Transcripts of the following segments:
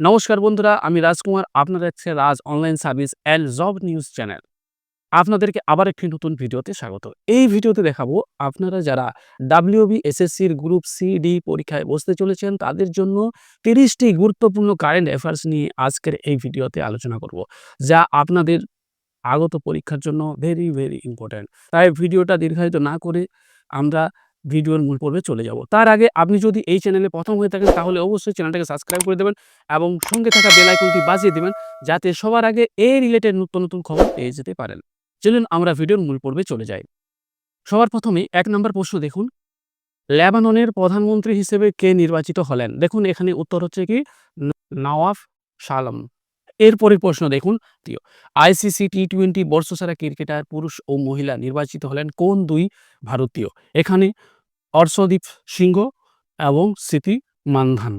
নমস্কার বন্ধুরা, আমি রাজকুমার, আপনারা দেখছে Raj online service and job news channel. আপনাদেরকে আবার একটি নতুন ভিডিওতে স্বাগত। এই ভিডিওতে দেখাবো আপনারা যারা ডাব্লিউবি এসএসসির গ্রুপ সি ডি পরীক্ষায় বসতে চলেছেন, তাদের জন্য তিরিশটি গুরুত্বপূর্ণ কারেন্ট অ্যাফেয়ার্স নিয়ে আজকের এই ভিডিওতে আলোচনা করব, যা আপনাদের আগত পরীক্ষার জন্য ভেরি ভেরি ইম্পর্ট্যান্ট তাই ভিডিওটা দীর্ঘায়িত না করে আমরা ভিডিওর মূল পর্বে চলে যাব। তার আগে আপনি যদি এই চ্যানেলে প্রথম হয়ে থাকেন, তাহলে অবশ্যই চ্যানেলটাকে সাবস্ক্রাইব করে দেবেন এবং সঙ্গে থাকা বেল আইকনটি বাজিয়ে দেবেন, যাতে সবার আগে এই রিলেটেড নতুন নতুন খবর পেয়ে যেতে পারেন। চলুন আমরা ভিডিওর মূল পর্বে চলে যাই। সবার প্রথমে এক নম্বর প্রশ্ন দেখুন। লেবাননের প্রধানমন্ত্রী হিসেবে কে নির্বাচিত হলেন? দেখুন, এখানে উত্তর হচ্ছে কি? নওয়াফ সালাম এরপরের প্রশ্ন দেখুন। আইসিসি টি টোয়েন্টি বর্ষসেরা ক্রিকেটার, পুরুষ ও মহিলা নির্বাচিত হলেন কোন দুই ভারতীয়? এখানে অর্শদীপ সিংহ এবং স্মৃতি মানধান।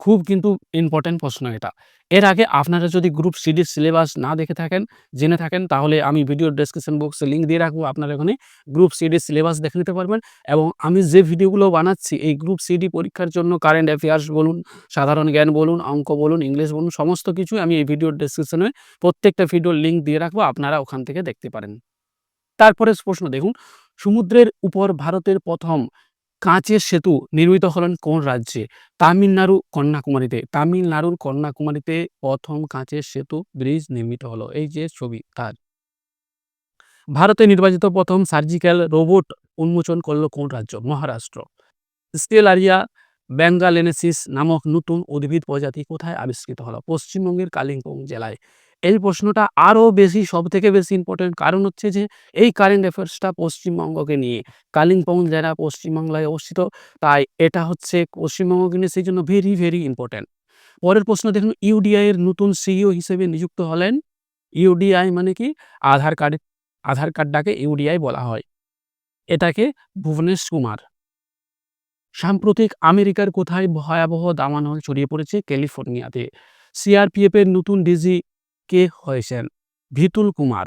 খুব কিন্তু ইম্পর্টেন্ট প্রশ্ন এটা। এর আগে আপনারা যদি গ্রুপ সিডির সিলেবাস না দেখে থাকেন, জেনে থাকেন, তাহলে আমি ভিডিওর ডেসক্রিপশন বক্সে লিঙ্ক দিয়ে রাখব, আপনারা এখানে গ্রুপ সিডির সিলেবাস দেখে নিতে পারবেন এবং আমি যে ভিডিওগুলো বানাচ্ছি, এই গ্রুপ সিডি পরীক্ষার জন্য কারেন্ট অ্যাফেয়ার্স বলুন, সাধারণ জ্ঞান বলুন, অঙ্ক বলুন, ইংলিশ বলুন, সমস্ত কিছু আমি এই ভিডিওর ডেসক্রিপশনে প্রত্যেকটা ভিডিওর লিঙ্ক দিয়ে রাখব, আপনারা ওখান থেকে দেখতে পারেন। তারপরে প্রশ্ন দেখুন সমুদ্রের উপর ভারতের প্রথম কাঁচের সেতু নির্মিত হলেন কোন রাজ্যে? তামিলনাড়ু কন্যাকুমারীতে। তামিলনাড়ুর কন্যাকুমারীতে প্রথম কাঁচের সেতু ব্রিজ নির্মিত হলো। এই যে ছবি তার। ভারতে নির্বাচিত প্রথম সার্জিক্যাল রোবট উন্মোচন করল কোন রাজ্য? মহারাষ্ট্র। স্টেলারিয়া ব্যাঙ্গালেনেসিস নামক নতুন উদ্ভিদ প্রজাতি কোথায় আবিষ্কৃত হলো? পশ্চিমবঙ্গের কালিম্পং জেলায়। এই প্রশ্নটা আরও বেশি সব থেকে বেশি ইম্পর্টেন্ট কারণ হচ্ছে যে, এই কারেন্ট অ্যাফেয়ার্সটা পশ্চিমবঙ্গকে নিয়ে। কালিম্পং জেলা পশ্চিমবাংলায় অবস্থিত, তাই এটা হচ্ছে পশ্চিমবঙ্গকে নিয়ে সেই জন্য ভেরি ভেরি ইম্পর্টেন্ট পরের প্রশ্ন, দেখুন ইউডিআই এর নতুন সিইও হিসেবে নিযুক্ত হলেন। ইউডিআই মানে কি? আধার কার্ড আধার কার্ডটাকে ইউডিআই বলা হয়। এটাকে ভুবনেশ কুমার। সাম্প্রতিক আমেরিকার কোথায় ভয়াবহ দামানল ছড়িয়ে পড়েছে? ক্যালিফোর্নিয়াতে। সিআরপিএফ এর নতুন ডিজি কে হয়েছেন? ভিতুল কুমার।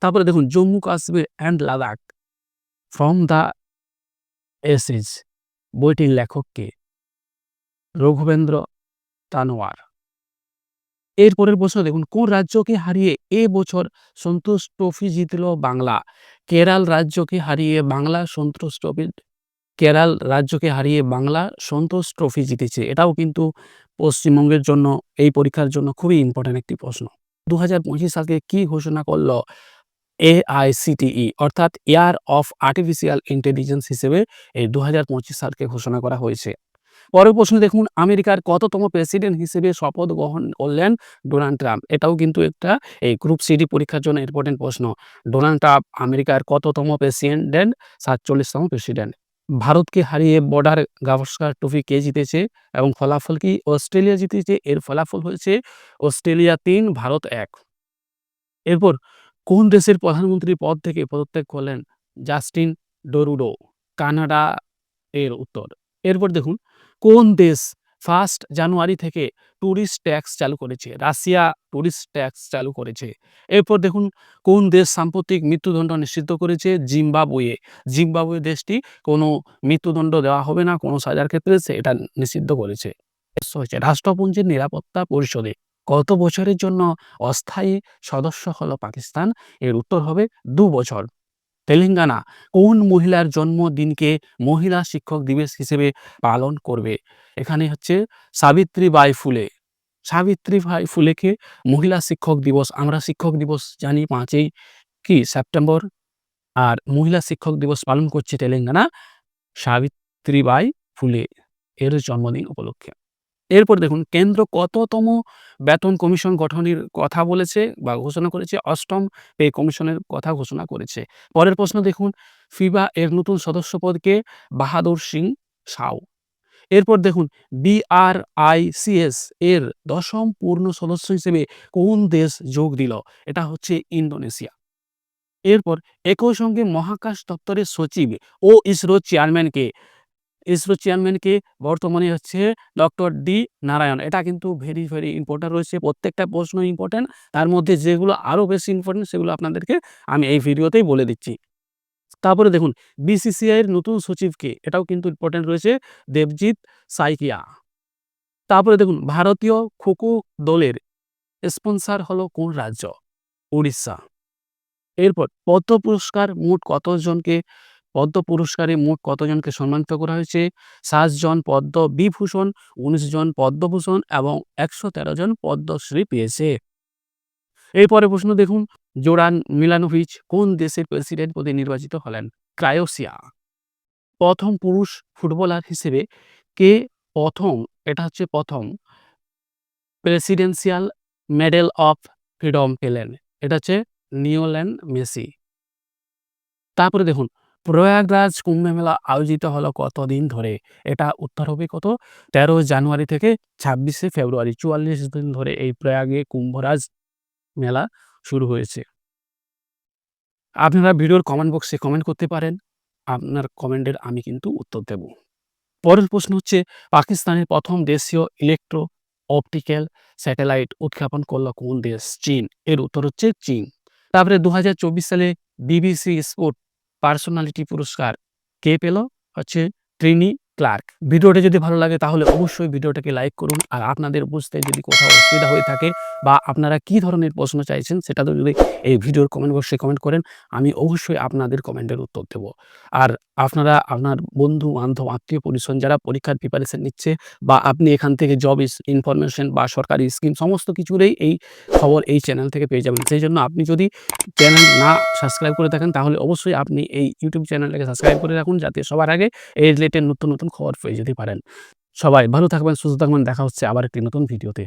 তারপরে দেখুন, Jammu Kashmir and Ladakh. From the essays বইটির লেখক কে? রঘুবেন্দ্র তানোয়ার। এরপরের বছর দেখুন, কোন রাজ্যকে হারিয়ে এ বছর সন্তোষ ট্রফি জিতল বাংলা? কেরাল রাজ্যকে হারিয়ে বাংলা সন্তোষ ট্রফি কেরাল রাজ্যকে হারিয়ে বাংলা সন্তোষ ট্রফি জিতেছে। এটাও কিন্তু পশ্চিমবঙ্গের জন্য, এই পরীক্ষার জন্য খুবই ইম্পর্টেন্ট একটি প্রশ্ন। দু হাজার পঁচিশ সালকে কি ঘোষণা করল এআইসিটিই অর্থাৎ ইয়ার অফ আর্টিফিশিয়াল ইন্টেলিজেন্স হিসেবে এই দু হাজার পঁচিশ সালকে ঘোষণা করা হয়েছে। পরের প্রশ্ন দেখুন, আমেরিকার কততম প্রেসিডেন্ট হিসেবে শপথ গ্রহণ করলেন ডোনাল্ড ট্রাম্প? এটাও কিন্তু একটা এই গ্রুপ সিডি পরীক্ষার জন্য ইম্পর্টেন্ট প্রশ্ন। ডোনাল্ড ট্রাম্প আমেরিকার কততম প্রেসিডেন্ট সাতচল্লিশতম প্রেসিডেন্ট ভারতকে হারিয়ে বর্ডার গাভাস্কার ট্রফি কে জিতেছে এবং ফলাফল কি অস্ট্রেলিয়া জিতেছে? এর ফলাফল হয়েছে অস্ট্রেলিয়া তিন, ভারত এক। এরপর কোন দেশের প্রধানমন্ত্রী পদ থেকে পদত্যাগ করলেন? জাস্টিন ডরুডো, কানাডা এর উত্তর। এরপর দেখুন, কোন দেশ ফার্স্ট জানুয়ারি থেকে ট্যুরিস্ট ট্যাক্স চালু করেছে। রাশিয়া ট্যুরিস্ট ট্যাক্স চালু করেছে। এরপর দেখুন, কোন দেশ সাম্প্রতিক মৃত্যুদণ্ড নিষিদ্ধ করেছে? জিম্বাবুয়ে। জিম্বাবুয়ে দেশটি কোনো মৃত্যুদণ্ড দেওয়া হবে না, কোনো সাজার ক্ষেত্রে সে এটা নিষিদ্ধ করেছে। হচ্ছে, রাষ্ট্রপুঞ্জের নিরাপত্তা পরিষদে কত বছরের জন্য অস্থায়ী সদস্য হলো পাকিস্তান? এর উত্তর হবে দু বছর। তেলেঙ্গানা, কোন মহিলার জন্মদিনকে মহিলা শিক্ষক দিবস হিসেবে পালন করবে? এখানে হচ্ছে সাবিত্রী বাই ফুলে। সাবিত্রীবাই ফুলেকে মহিলা শিক্ষক দিবস, আমরা শিক্ষক দিবস জানি পাঁচই কি সেপ্টেম্বর, আর মহিলা শিক্ষক দিবস পালন করছে তেলেঙ্গানা। সাবিত্রীবাই ফুলে এর জন্মদিন উপলক্ষে। এরপর দেখুন, কেন্দ্র কততম বেতন কমিশন গঠনের কথা বলেছে বা ঘোষণা করেছে, অষ্টম পে কমিশনের কথা ঘোষণা করেছে। পরের প্রশ্ন দেখুন ফিবা এর নতুন সদস্য পদকে বাহাদুর সিং সাউ। এরপর দেখুন বিআরআইসিএস এর দশম পূর্ণ সদস্য হিসেবে কোন দেশ যোগ দিল? এটা হচ্ছে ইন্দোনেশিয়া। এরপর একই সঙ্গে মহাকাশ দপ্তরের সচিব ও ইসরো চেয়ারম্যানকে ইসরো চেয়ারম্যানকে বর্তমানে হচ্ছে ডক্টর ডি নারায়ণ। এটা কিন্তু ভেরি ভেরি ইম্পর্টেন্ট রয়েছে। প্রত্যেকটা প্রশ্ন ইম্পর্টেন্ট তার মধ্যে যেগুলো আরও বেশি ইম্পর্টেন্ট সেগুলো আপনাদেরকে আমি এই ভিডিওতেই বলে দিচ্ছি। তারপরে দেখুন বিসিসিআই এর নতুন সচিবকে, এটাও কিন্তু ইম্পর্টেন্ট রয়েছে, দেবজিৎ সাইকিয়া। তারপরে দেখুন, ভারতীয় খোখো দলের স্পন্সর হলো কোন রাজ্য? উড়িষ্যা। এরপর, পদ্ম পুরস্কার মোট কতজনকে, পদ্ম পুরস্কারে মোট কতজনকে সম্মানিত করা হয়েছে? জন পদ্ম বিভূষণ, উনিশ জন পদ্মভূষণ এবং একশো তেরো জন পদ্মশ্রী পেয়েছে। এরপরে প্রশ্ন দেখুন। জোরান মিলানোভিচ কোন দেশের প্রেসিডেন্ট পদে নির্বাচিত হলেন? ক্রায়োসিয়া। প্রথম পুরুষ ফুটবলার হিসেবে কে প্রথম, এটা হচ্ছে প্রথম প্রেসিডেন্সিয়াল মেডেল অফ ফ্রিডম পেলেন? এটা হচ্ছে নিওল্যান্ড মেসি। তারপরে দেখুন, প্রয়াগরাজ কুম্ভ মেলা আয়োজিত হলো কতদিন ধরে? এটা উত্তর হবে কত? তেরো জানুয়ারি থেকে ছাব্বিশে ফেব্রুয়ারি, চুয়াল্লিশ দিন ধরে এই প্রয়াগে কুম্ভরাজ মেলা শুরু হয়েছে। আপনারা ভিডিওর কমেন্ট বক্সে কমেন্ট করতে পারেন। আপনার কমেন্টের আমি কিন্তু উত্তর দেব। পরের প্রশ্ন হচ্ছে, পাকিস্তানের প্রথম দেশীয় ইলেকট্রো অপটিক্যাল স্যাটেলাইট উৎক্ষেপণ করল কোন দেশ? চীন। এর উত্তর হচ্ছে চীন। তারপরে দু হাজার চব্বিশ সালে বিবিসি স্পোর্ট পার্সোনালিটি পুরস্কার কে পেল? হচ্ছে ট্রিনি ক্লার্ক। ভিডিওটি যদি ভালো লাগে তাহলে অবশ্যই ভিডিওটাকে লাইক করুন আর আপনাদের বুঝতে যদি কোথাও অসুবিধা হয়ে থাকে বা আপনারা কি ধরনের প্রশ্ন চাইছেন সেটা যদি এই ভিডিওর কমেন্ট বক্সে কমেন্ট করেন, আমি অবশ্যই আপনাদের কমেন্টের উত্তর দেব। আর আপনারা আপনার বন্ধু, বান্ধব, আত্মীয় পরিজন যারা পরীক্ষার প্রিপারেশন নিচ্ছে বা আপনি এখান থেকে জব ইনফরমেশন বা সরকারি স্কিম সমস্ত কিছুরই এই খবর এই চ্যানেল থেকে পেয়ে যাবেন। সেই জন্য আপনি যদি চ্যানেল না সাবস্ক্রাইব করে থাকেন তাহলে অবশ্যই আপনি এই ইউটিউব চ্যানেলটাকে সাবস্ক্রাইব করে রাখুন যাতে সবার আগে এই রিলেটেড নতুন নতুন খবর পেয়ে যেতে পারেন। সবাই ভালো থাকবেন, সুস্থ থাকবেন, দেখা হচ্ছে আবার একটি নতুন ভিডিওতে